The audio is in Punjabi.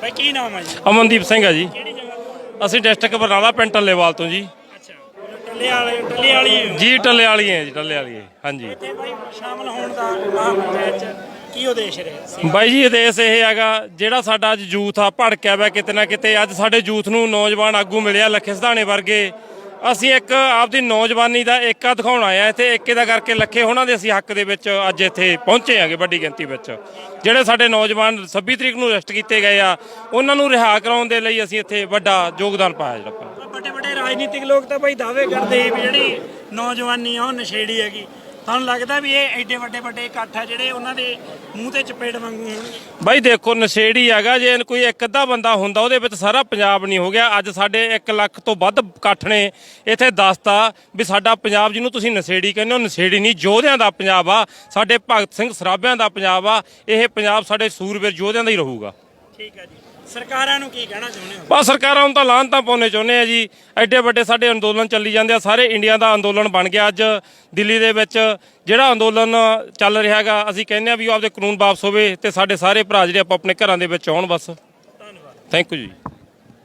ਭਾਈ ਕੀ ਨਾਮ ਹੈ ਜੀ? ਅਮਨਦੀਪ ਸਿੰਘ ਆ ਜੀ। ਕਿਹੜੀ ਜਗ੍ਹਾ ਤੋਂ? ਅਸੀਂ ਡਿਸਟ੍ਰਿਕਟ ਬਰਨਾਲਾ ਪਿੰਡ ਟੱਲੇਵਾਲ ਤੋਂ ਜੀ। ਅੱਛਾ। ਟੱਲੇ ਵਾਲੇ ਟੱਲੇ ਵਾਲੀ ਹੋ। ਜੀ ਟੱਲੇ ਵਾਲੀ ਹੈ ਜੀ ਟੱਲੇ ਵਾਲੀ ਹੈ ਹਾਂਜੀ। ਇੱਥੇ ਭਾਈ ਸ਼ਾਮਲ ਹੋਣ ਦਾ ਮਹਾਪੰਚਾਇਤ ਚ ਕੀ ਉਦੇਸ਼ ਰਿਹਾ? ਸੀ ਬਾਈ ਜੀ ਉਦੇਸ਼ ਇਹ ਹੈਗਾ ਜਿਹੜਾ ਸਾਡਾ ਅੱਜ ਯੂਥ ਆ ਭੜਕਿਆ ਵਾ ਕਿਤੇ ਨਾ ਕਿਤੇ ਅੱਜ ਸਾਡੇ ਯੂਥ ਨੂੰ ਨੌਜਵਾਨ ਆਗੂ ਮਿਲਿਆ ਲੱਖੇ ਸਿਧਾਣੇ ਵਰਗੇ। ਅਸੀਂ ਇੱਕ ਆਪਦੀ ਨੌਜਵਾਨੀ ਦਾ ਏਕਾ ਦਿਖਾਉਣ ਆਏ ਆ ਇੱਥੇ। ਏਕੇ ਦਾ ਕਰਕੇ ਲੱਖੇ ਉਹਨਾਂ ਦੇ ਅਸੀਂ ਹੱਕ ਦੇ ਵਿੱਚ ਅੱਜ ਇੱਥੇ ਪਹੁੰਚੇ ਆਂਗੇ ਵੱਡੀ ਗਿਣਤੀ ਵਿੱਚ। ਜਿਹੜੇ ਸਾਡੇ ਨੌਜਵਾਨ 26 ਤਰੀਕ ਨੂੰ ਅਰੈਸਟ ਕੀਤੇ ਗਏ ਆ, ਉਹਨਾਂ ਨੂੰ ਰਿਹਾ ਕਰਾਉਣ ਦੇ ਲਈ ਅਸੀਂ ਇੱਥੇ ਵੱਡਾ ਯੋਗਦਾਨ ਪਾਇਆ ਜਿਹੜਾ ਵੱਡੇ ਵੱਡੇ ਰਾਜਨੀਤਿਕ ਲੋਕ ਤਾਂ ਭਾਈ ਦਾਅਵੇ ਕਰਦੇ ਵੀ ਜਿਹੜੀ ਨੌਜਵਾਨੀ ਆ, ਉਹ ਨਸ਼ੇੜੀ ਹੈਗੀ। ਤੁਹਾਨੂੰ ਲੱਗਦਾ ਵੀ ਇਹ ਐਡੇ ਵੱਡੇ ਵੱਡੇ ਇਕੱਠ ਆ ਜਿਹੜੇ ਉਹਨਾਂ ਦੇ ਮੂੰਹ ਤੇ ਚਪੇੜ ਵਾਂਗੂ ਹੋਣਗੇ? ਬਾਈ ਦੇਖੋ ਨਸ਼ੇੜੀ ਹੈਗਾ ਜੇ ਕੋਈ ਇੱਕ ਅੱਧਾ ਬੰਦਾ ਹੁੰਦਾ ਉਹਦੇ ਵਿੱਚ ਸਾਰਾ ਪੰਜਾਬ ਨਹੀਂ ਹੋ ਗਿਆ। ਅੱਜ ਸਾਡੇ 1 ਲੱਖ ਤੋਂ ਵੱਧ ਇਕੱਠ ਨੇ ਇੱਥੇ ਦੱਸਤਾ ਵੀ ਸਾਡਾ ਪੰਜਾਬ ਜਿਹਨੂੰ ਤੁਸੀਂ ਨਸ਼ੇੜੀ ਕਹਿੰਦੇ ਹੋ ਨਸ਼ੇੜੀ ਨਹੀਂ ਯੋਧਿਆਂ ਦਾ ਪੰਜਾਬ ਆ। ਸਾਡੇ ਭਗਤ ਸਿੰਘ ਸਰਾਭਿਆਂ ਦਾ ਪੰਜਾਬ ਆ। ਇਹ ਪੰਜਾਬ ਸਾਡੇ ਸੂਰਬੀਰ ਯੋਧਿਆਂ ਦਾ ਹੀ ਰਹੂਗਾ। ਠੀਕ ਹੈ ਜੀ। ਸਰਕਾਰਾਂ ਨੂੰ ਕੀ ਕਹਿਣਾ ਚਾਹੁੰਦੇ ਹੋ? ਬਸ ਸਰਕਾਰਾਂ ਨੂੰ ਤਾਂ ਲਾਹਨਤਾਂ ਪਾਉਣੇ ਚਾਹੁੰਦੇ ਆ ਜੀ। ਐਡੇ ਵੱਡੇ ਸਾਡੇ ਅੰਦੋਲਨ ਚੱਲੀ ਜਾਂਦੇ ਆ। ਸਾਰੇ ਇੰਡੀਆ ਦਾ ਅੰਦੋਲਨ ਬਣ ਗਿਆ ਅੱਜ ਦਿੱਲੀ ਦੇ ਵਿੱਚ। ਜਿਹੜਾ ਅੰਦੋਲਨ ਚੱਲ ਰਿਹਾ ਹੈਗਾ ਅਸੀਂ ਕਹਿੰਦੇ ਆ ਵੀ ਉਹ ਆਪਦੇ ਕਾਨੂੰਨ ਵਾਪਸ ਹੋਵੇ ਤੇ ਸਾਡੇ ਸਾਰੇ ਭਰਾ ਜਿਹੜੇ ਆਪਾਂ ਆਪਣੇ ਘਰਾਂ ਦੇ ਵਿੱਚ ਆਉਣ ਬਸ। ਧੰਨਵਾਦ। ਥੈਂਕ ਯੂ ਜੀ।